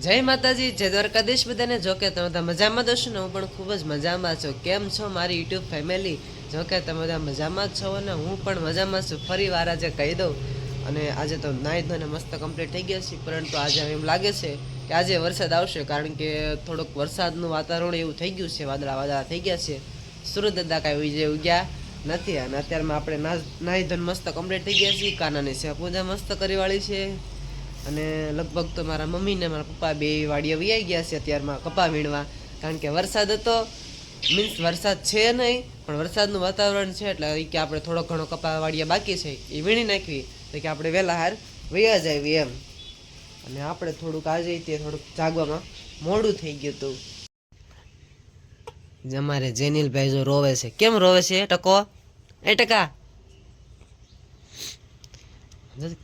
જય માતાજી, જય દ્વારકાધીશ બધાને. જો કે તમે બધા મજામાં દોશો ને? હું પણ ખૂબ જ મજામાં છું. કેમ છો મારી યુટ્યુબ ફેમિલી? જો કે તમે બધા મજામાં જ છો ને? હું પણ મજામાં છું. ફરી વાર આજે કહી દઉં. અને આજે તો નાહી ધોઈને મસ્ત કમ્પ્લીટ થઈ ગયા છે પરંતુ આજે એમ લાગે છે કે આજે વરસાદ આવશે, કારણ કે થોડુંક વરસાદનું વાતાવરણ એવું થઈ ગયું છે. વાદળા વાદળા થઈ ગયા છે. સુરત દાદા કાંઈ ઉજે ઉગ્યા નથી. અને અત્યારમાં આપણે નાહી ધોઈને મસ્ત કમ્પ્લીટ થઈ ગયા છીએ. કાનાની સેવા પૂજા મસ્ત કરી વાળી છે. અને લગભગ તો મારા મમ્મી ને મારા પપ્પા બે વાડીએ વૈયા ગયા છે અત્યારમાં કપા વીણવા. કારણ કે વરસાદ હતો મીન્સ વરસાદ છે નહીં, પણ વરસાદનું વાતાવરણ છે એટલે કે આપણે થોડો ઘણો કપા વાડીએ બાકી છે, એ વીણી નાખવી. તો કે આપણે વહેલા હાર વૈયા જાય એમ. અને આપણે થોડુંક આજે તે થોડુંક જાગવામાં મોડું થઈ ગયું હતું. અમારે જેનિલભાઈ જો રોવે છે. કેમ રોવે છે ટકો? એ ટકા?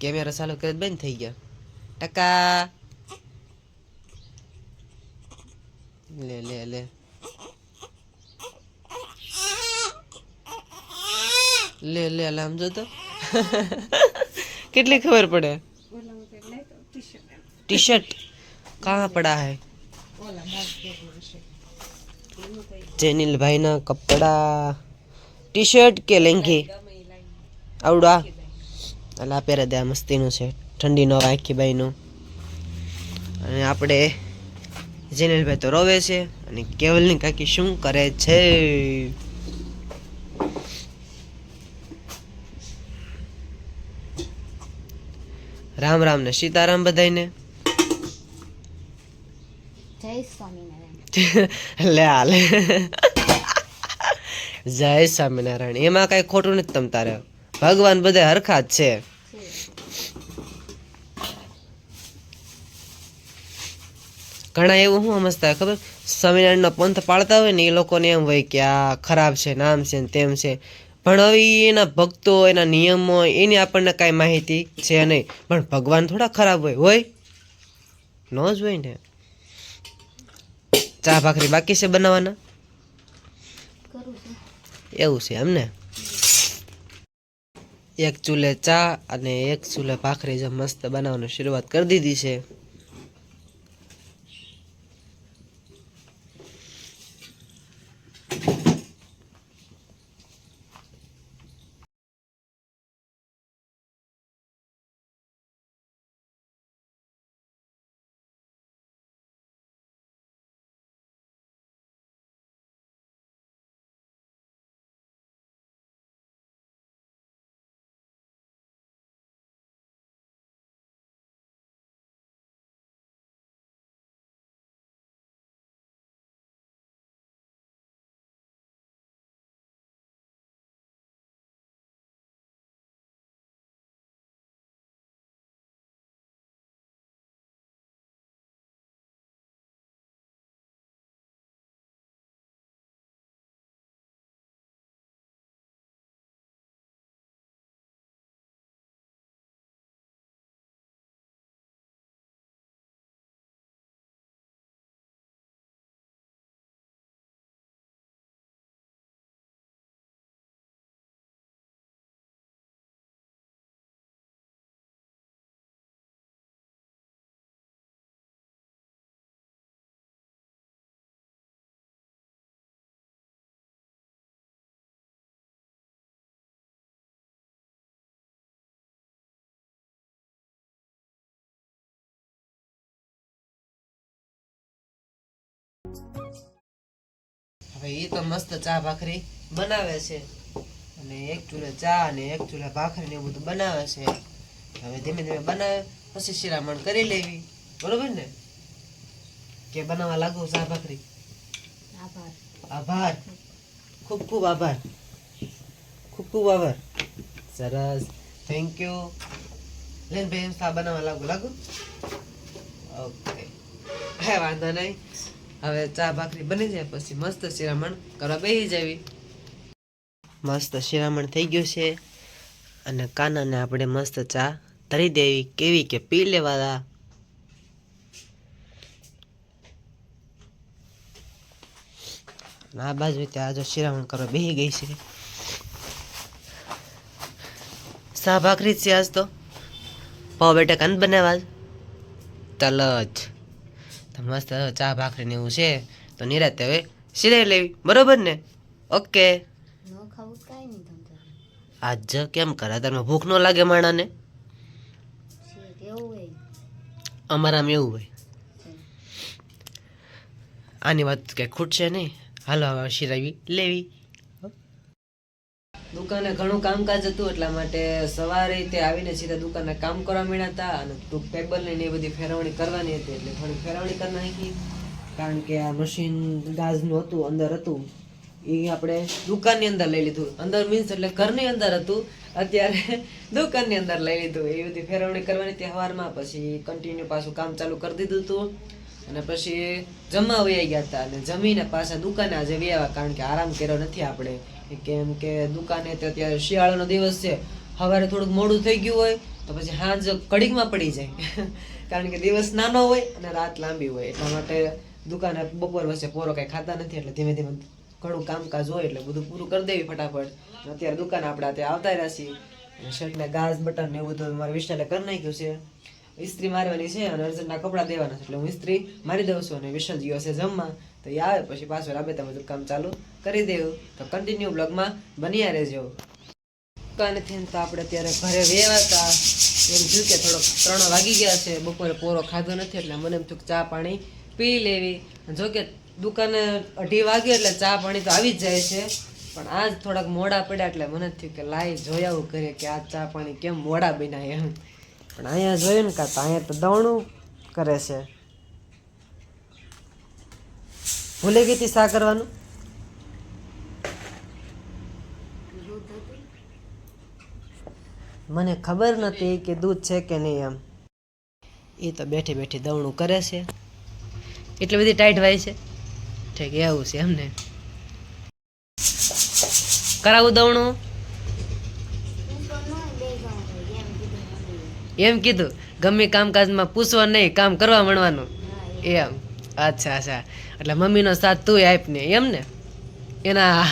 કેમેરા ચાલુ કરી બંધ થઈ ગયા. ટકા લે લે લે લે લે લામ જો તો. કેટલી ખબર પડે? ટી શર્ટ કાં પડા હે? જેનિલભાઈ ના કપડા. ટી શર્ટ કે લેંગી આવડા અલા, પહેરે દે મસ્તીનું છે ઠંડીનો આખી બાઈનું અને આપણે જેનિલભાઈ તો રોવે છે અને કેવલની કાકી શું કરે છે? રામ રામ ને સીતારામ બધાને જય સ્વામિનારાયણ. લે હાલે. જય સ્વામિનારાયણ. એમાં કઈ ખોટું નથી તમ તારે. ભગવાન બધા હરખા જ છે. ઘણા એવું શું સમજતા હોય ખબર? સ્વામિનારાયણનો પંથ પાળતા હોય ને એ લોકોને એમ હોય કે આ ખરાબ છે, નામ છે ને તેમ છે. પણ હવે એના ભક્તો, એના નિયમો, એની આપણને કાંઈ માહિતી છે નહીં. પણ ભગવાન થોડા ખરાબ હોય હોય? ન જ હોય ને. ચા ભાખરી બાકી છે બનાવવાના? એવું છે એમને એક ચૂલે ચા અને એક ચૂલે ભાખરી જે મસ્ત બનાવવાની શરૂઆત કરી દીધી છે. એ તો મસ્ત ચા ભાખરી બનાવે છે. અને એક ચૂલે ચા અને એક ચૂલે ભાખરી ને એવું બધું બનાવે છે. હવે ધીમે ધીમે બનાવે પછી શિરામણ કરી લેવી. બરોબર ને? કે બનાવવા લાગુ ચા ભાખરી? આભાર. આભાર. ખૂબ ખૂબ આભાર. ખૂબ ખૂબ આભાર. સરસ. થેન્ક યુ લેન ભાઈ એમ બનાવવા લાગુ લાગુ? ઓકે વાંધો નહીં. હવે ચા ભાખરી બની જાય, પછી મસ્ત શિરામણ કરવા બેસી જવી. મસ્ત શિરામણ થઈ ગયું છે અને કાનાને આપણે મસ્ત ચા ધરી દેવી, કેવી કે પી લેવાના આ બાજુ ત્યાં જો શિરામણ કરવા બેસી ગઈ છે. સા ભાખરી જ છે આજ તો. પાવ બેટા કાન બનાવવા જ. તો મસ્ત ચા ભાખરી ને એવું છે તો નિરાતે હવે સિલાઈ લેવી. બરોબર ને? ઓકે. આજ જ કેમ કરે? તમે ભૂખ ન લાગે માણાને? અમારામાં એવું હોય. આની વાત કે ખૂટશે નહીં. હાલો હવે સિરાવી લેવી. દુકાને ઘણું કામકાજ હતું એટલા માટે સવારે તે આવીને સીધા દુકાને કામ કરવા મળ્યા હતા અને ટેબલ ને એ બધી ફેરવણી કરવાની હતી એટલે થોડી ફેરવણી કરી નાખી. કારણ કે આ મશીન ગાઝનું હતું, અંદર હતું. એ આપણે દુકાનની અંદર લઈ લીધું. અંદર મીન્સ એટલે ઘરની અંદર હતું. અત્યારે દુકાનની અંદર લઈ લીધું. એ બધી ફેરવણી કરવાની તહેવારમાં પછી કન્ટિન્યુ પાછું કામ ચાલુ કરી દીધું હતું. અને પછી જમવા વયા ગયા હતા અને જમીને પાછા દુકાને આજે વ્યાવા કારણ કે આરામ કર્યો નથી આપણે. કેમ કે દુકાને તો અત્યારે શિયાળાનો દિવસ છે. સવારે થોડુંક મોડું થઈ ગયું હોય તો પછી હાંજ કડીકમાં પડી જાય. કારણ કે દિવસ નાનો હોય અને રાત લાંબી હોય. એટલા માટે દુકાને બપોર વચ્ચે પોરો કાંઈ ખાતા નથી એટલે ધીમે ધીમે ઘણું કામકાજ હોય એટલે બધું પૂરું કરી દેવી ફટાફટ. અત્યારે દુકાન આપણે ત્યાં આવતા રહ્યા છીએ. શર્ટને ગાજ બટન ને એવું બધું મારે વિશાલે કરી નાખ્યું છે. ઇસ્ત્રી મારવાની છે અને અર્જન્ટના કપડાં દેવાના છે. એટલે હું ઇસ્ત્રી મારી દઉં છું અને વિશાલ ગયો છે જમવા. તો એ આવે, પછી પાછું રાબેતા બધું કામ ચાલુ કરી દેવું. તો કન્ટિન્યુ બ્લોગમાં બન્યા રહેજો. દુકાનેથી તો આપણે અત્યારે ઘરે વહેવા હતા. એમ થયું કે થોડોક ત્રણ વાગી ગયા છે. બપોરે પોરો ખાધો નથી, એટલે મને એમ થયું ચા પાણી પી લેવી. જો કે દુકાને અઢી વાગે એટલે ચા પાણી તો આવી જ જાય છે. પણ આજ થોડાક મોડા પડ્યા એટલે મને થયું કે લાઈ જોયા આવું કરીએ કે આ ચા પાણી કેમ મોડા બન્યા એમ. પણ અહીંયા જોયું ને કાં અહીંયા તો દવણું કરે છે. ભૂલી ગઈ હતી શા કરવાનું? મને ખબર નથી કે દૂધ છે કે નહીં એમ. એ તો બેઠી બેઠી દવણું કરે છે. એટલી બધી ટાઈટ હોય છે. ઠીક, એવું છે એમને કરાવું દવણું હું તો ન બે જણ હોય એમ કીધું મમ્મીએ. એમ કીધું ગમે કામકાજમાં પૂછવા નહીં કામ કરવા મળવાનું. એમ. અચ્છા અચ્છા. એટલે મમ્મીનો સાથ તુંય આપ ને એમ ને? એના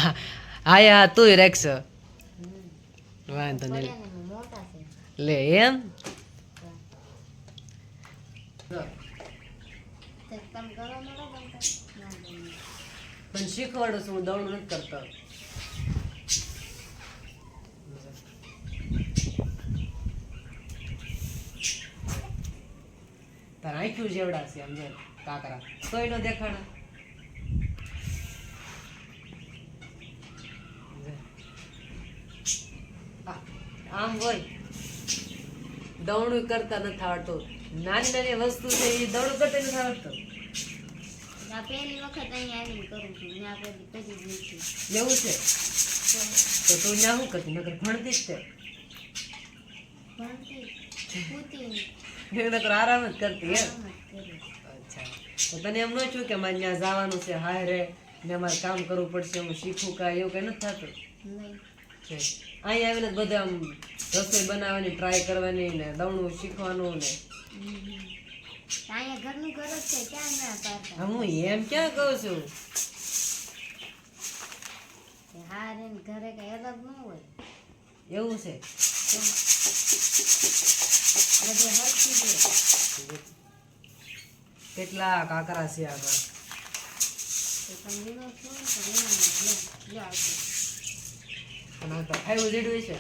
હાયા તુંય રાખશો. વાંધો નહીં. લે એમ? તો. પણ શીખવાડું છું હું નથી કરતો. તાર આંખ્યું જેવડા છે આમ કાકરા. તોય નો દેખાણ. આમ હોય. દવણું કરતા નથી આવડતું. નાની નાની વસ્તુ છે એ દવણું કરતા નથી આવડતું. પહેલી વખત અહીંયા આવીને કરું છું. ત્યાં પહેલી પછી એવું છે? તો તું ત્યાં શું કરતી? નકર ભણતી જ તે? ભણતી નકર આરામ જ કરતી કરું. અચ્છા. તો તને એમ ન છું કે મારે ત્યાં જવાનું છે હાય રે ને મારે કામ કરવું પડશે હું શીખું કાંઈ એવું કંઈ નથી થતું? અહીંયા અહીં આવીને બધા આમ રસોઈ બનાવવાની ટ્રાય કરવાની ને દવણું શીખવાનું ને. હા, હું એમ ક્યાં કહું છું? હા ઘરે કઈ અલગ ન હોય. એવું છે. કેટલા કાકરા છે આગળ? તમે વિનો છો.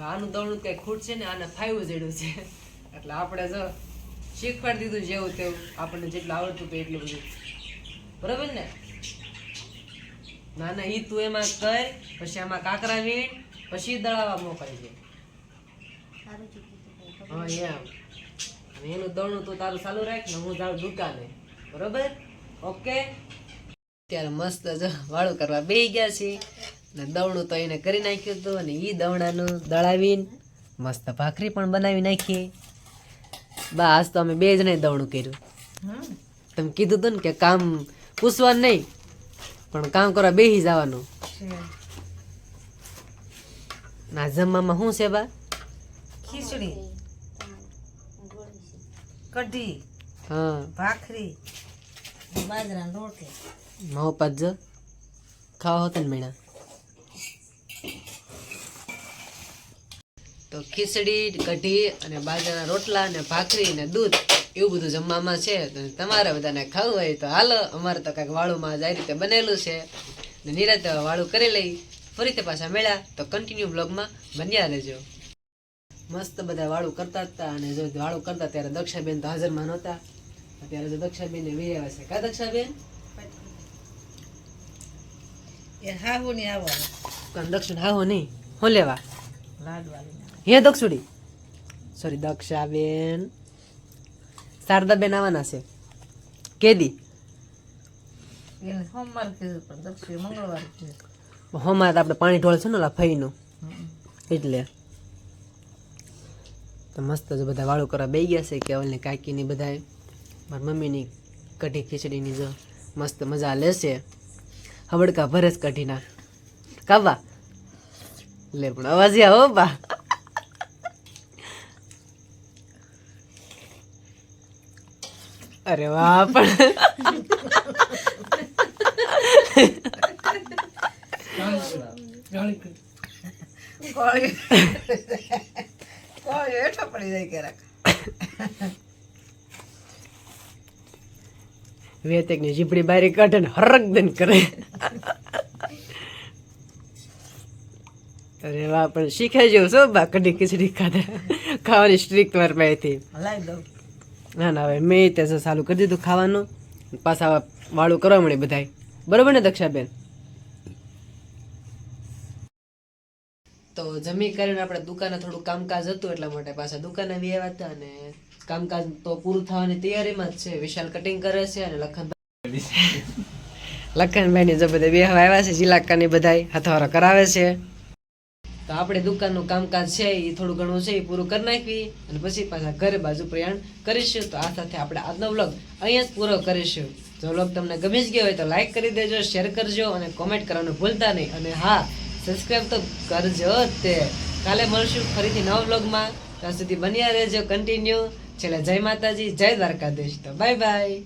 આનું દવણું કઈ ખૂટ છે ને, આને ફાઈવ જેડું છે. એટલે આપણે જો શીખવાડી દીધું જેવું તેવું, આપણને જેટલું આવડતું કે એટલું બધું. બરાબર ને? ના ના એ તું એમાં કર પછી આમાં કાકરા વીણ પછી દળાવા મોકલી દે હા એમ. અને એનું દળનું તું તારું ચાલુ રાખ ને હું જાઉં દુકાને. બરોબર? ઓકે? ત્યારે મસ્ત જો વાળું કરવા બેસી ગયા છે. ને દવણું તો એને કરી નાખ્યું હતું અને એ દવણાનું દળાવીને મસ્ત ભાખરી પણ બનાવી નાખી. બા આજ તો અમે બે જણે દવણું કર્યું. તમે કીધું હતું ને કે કામ પૂછવાનું નહીં. પણ કામ કરવા બેસી જવાનું. ના જમવામાં શું છે બા? ખીચડી. કઢી હા. ભાખરી બાજરાના રોટલી. મો પાજો ખાવા હોતા ને મેણા તો ખીચડી કઢી અને બાજરાના રોટલા અને ભાખરી અને દૂધ એવું બધું જમવામાં છે. તમારે બધાને ખાવું હોય તો હાલો અમારે તો કાંઈક વાળુમાં જ આ રીતે બનેલું છે. ને નિરાતે વાળું કરી લઈ. ફરીથી પાછા મળ્યા. તો કન્ટિન્યુ બ્લોગમાં બન્યા રહેજો. મસ્ત બધા વાળું કરતા હતા અને જો વાળું કરતા ત્યારે દક્ષાબેન તો હાજરમાં નહોતા. અત્યારે જો દક્ષાબેન ને આવે છે. કા દક્ષાબેન? એ હાહુ નહીં આવવાનું દક્ષિણ હા હો નહીં. હું લેવા? હે દક્ષુડી. સોરી દક્ષાબેન. શારદાબેન આવવાના છે. કેદી. તો આપણે પાણી ઢોળ છે ને ઓલા ફઈનું. એટલે. તો મસ્ત જો બધા વાળું કરવા બે ગયા છે કેવલની કાકીની બધાય. મારી મમ્મીની કઢી ખીચડીની જો મસ્ત મજા લેશે હબડકા ભરેશ કઢીના. કાવા લે પણ અવાજ આવો બા. અરે વાહ પણ. કોળી કોળી હેઠો પડી જાય ક્યારેક. વેતકની જીભડી બારી કાઢે ને હરક દન કરે. અરે વાહ પણ શીખાઈ જવું છો બાકડી ખીચડી ખાધા. ખાવાની સ્ટ્રીક વાર પાસેથી. ના ના હવે મેં તે જો ચાલુ કરી દીધું ખાવાનું. પાછા વાળું કરવા મળે બધાય. બરોબર ને દક્ષાબેન? તો જમી કરીને આપણે દુકાને થોડું કામકાજ હતું એટલા માટે પાછા દુકાને બી આવ્યા હતા અને કામકાજ તો પૂરું થવાની તૈયારીમાં જ છે. વિશાલ કટિંગ કરે છે અને લખનભાઈ લખનભાઈ જો બધા બે આવ્યા છે જિલ્લાકાની બધાય હથવારો કરાવે છે. તો આપણે દુકાનનું કામકાજ છે, એ થોડું ઘણું છે, એ પૂરું કરી નાખવી અને પછી પાછા ઘરે બાજુ પ્રયાણ કરીશું. તો આ સાથે આપણે આજનો વ્લોગ અહીંયા જ પૂરો કરીશું. જો વ્લોગ તમને ગમી જ ગયો હોય તો લાઇક કરી દેજો શેર કરજો અને કોમેન્ટ કરવાનું ભૂલતા નહીં. અને હા સબસ્ક્રાઈબ તો કરજો તે કાલે મળશું ફરીથી નવા વ્લોગમાં ત્યાં સુધી બન્યા રહેજો કન્ટિન્યુ છેલ્લે જય માતાજી, જય દ્વારકાધીશ. તો બાય બાય